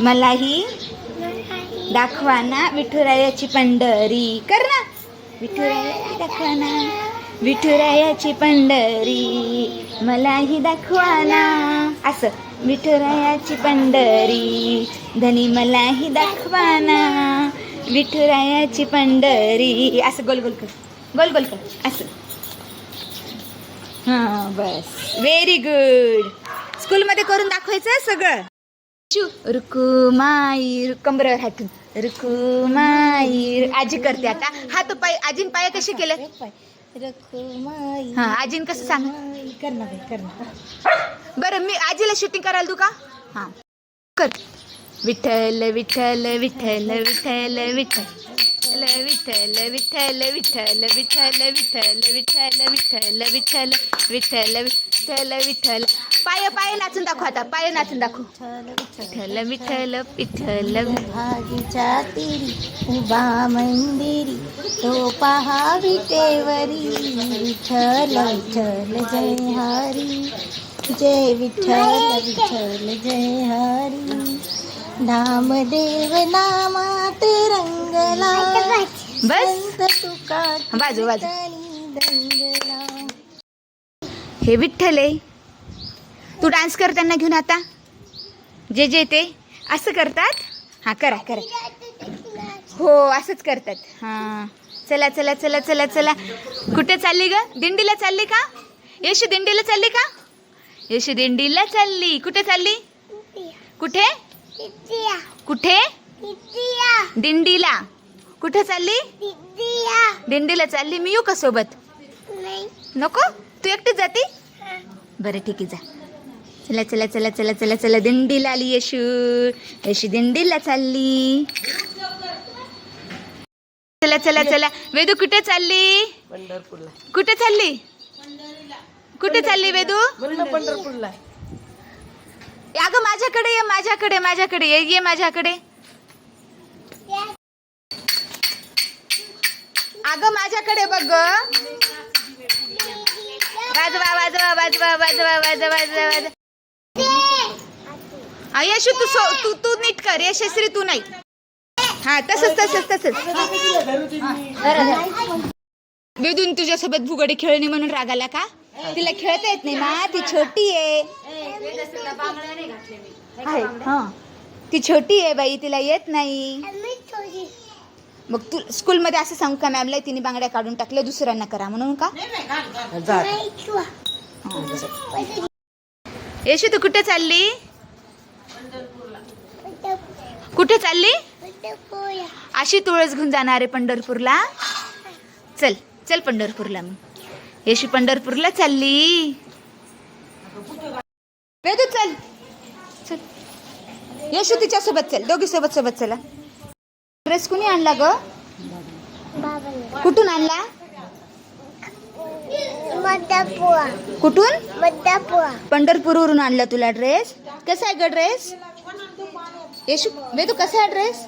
मलाही दाखवा ना विठुरायाची पंढरी. कर ना. विठुराया दाखवा ना विठुरायाची पंढरी. मलाही दाखवा ना असं. विठुरायाची पंढरी. धनी मलाही दाखवा ना विठुरायाची पंढरी. असं गोल गोल कर. गोल गोल कर. असं. हां बस. व्हेरी गुड स्कूलमध्ये करून दाखवायचं हं सगळं रुकुमाई कंबरावर हातून रुकुमाई आजी करते आता हात पाय आजीन पाय कसे केले हा आजीन कसं सांग करणार आहे करणार बरं मी आजीला शूटिंग करायला तू का हा कर विठ्ठल विठ्ठल विठ्ठल विठ्ठल विठ्ठल विठ्ठल विठ्ठल विठ्ठल विठ्ठल विठ्ठल विठ्ठल विठ्ठल विठ्ठल विठ्ठल विठ्ठल विठ्ठल पाय पाय नाचून दाखव आता पाय नाचून दाखव. विठ्ठल विठ्ठल विठ्ठल. भागीच्या तिरी उभा मंदिरी तो पहा विटेवरी विठ्ठल विठ्ठल जय हरी. जय विठ्ठल विठ्ठल जय हरी. नामदेव नामात रंगला. बस तुका बाजू बाजू. दंगला. हे विठ्ठल आहे. तू डान्स कर त्यांना घेऊन आता. जे जे ते. असं करतात? हां करा करा. हो असंच करतात. हां. चला चला चला चला चला. कुठे चालली ग? दिंडीला चालली का? यशू दिंडीला चालली का? यशू दिंडीला चालली. कुठे चालली? कुठे? कुठे? दिंडीला. कुठे चालली? दिंडीला चालली. मी येऊ का सोबत? नको? तू एकटीच जाती? बरं ठीक आहे जा. चला चला चला चला चला चला दिंडीला आली यशू. यशू दिंडीला चालली. चला चला चला. वेदू कुठे चालली? पंढरपूरला. कुठे चालली? कुठे चालली वेदू? पंढरपूरला. अगं माझ्याकडे ये माझ्याकडे माझ्याकडे. ये ये माझ्याकडे. अगं माझ्याकडे बघ. वाजवा वाजवा वाजवा वाजवा वाजवा वाजवा वाजवा. हा, यशू तू सो तू तू नीट कर. यशस्वी तू नाही. हा तसंच तसंच तसंच. वेदून तुझ्यासोबत भुगडी खेळणी म्हणून रागाला का? तिला खेळता येत नाही ना ती छोटी आहे. आहे, हा. ती छोटी आहे बाई तिला येत नाही. मग तू स्कूलमध्ये असं सांगू का मॅमला तिने बांगड्या काढून टाकल्या दुसऱ्यांना करा म्हणून का? यशू तू कुठे चालली? कुठे चालली? अशी तुळस घेऊन जाणार आहे पंढरपूरला. चल चल पंढरपूरला मग. यशू पंढरपूरला चालली. वेदू चल. चल. यशू तिच्या सोबत चल दोघी सोबत सोबत चला. ड्रेस कुणी आणला ग? कुठून आणला? कुठून? पंढरपूरवरून आणला तुला ड्रेस? कसा आहे ग ड्रेस यशू तू कसा आहे ड्रेस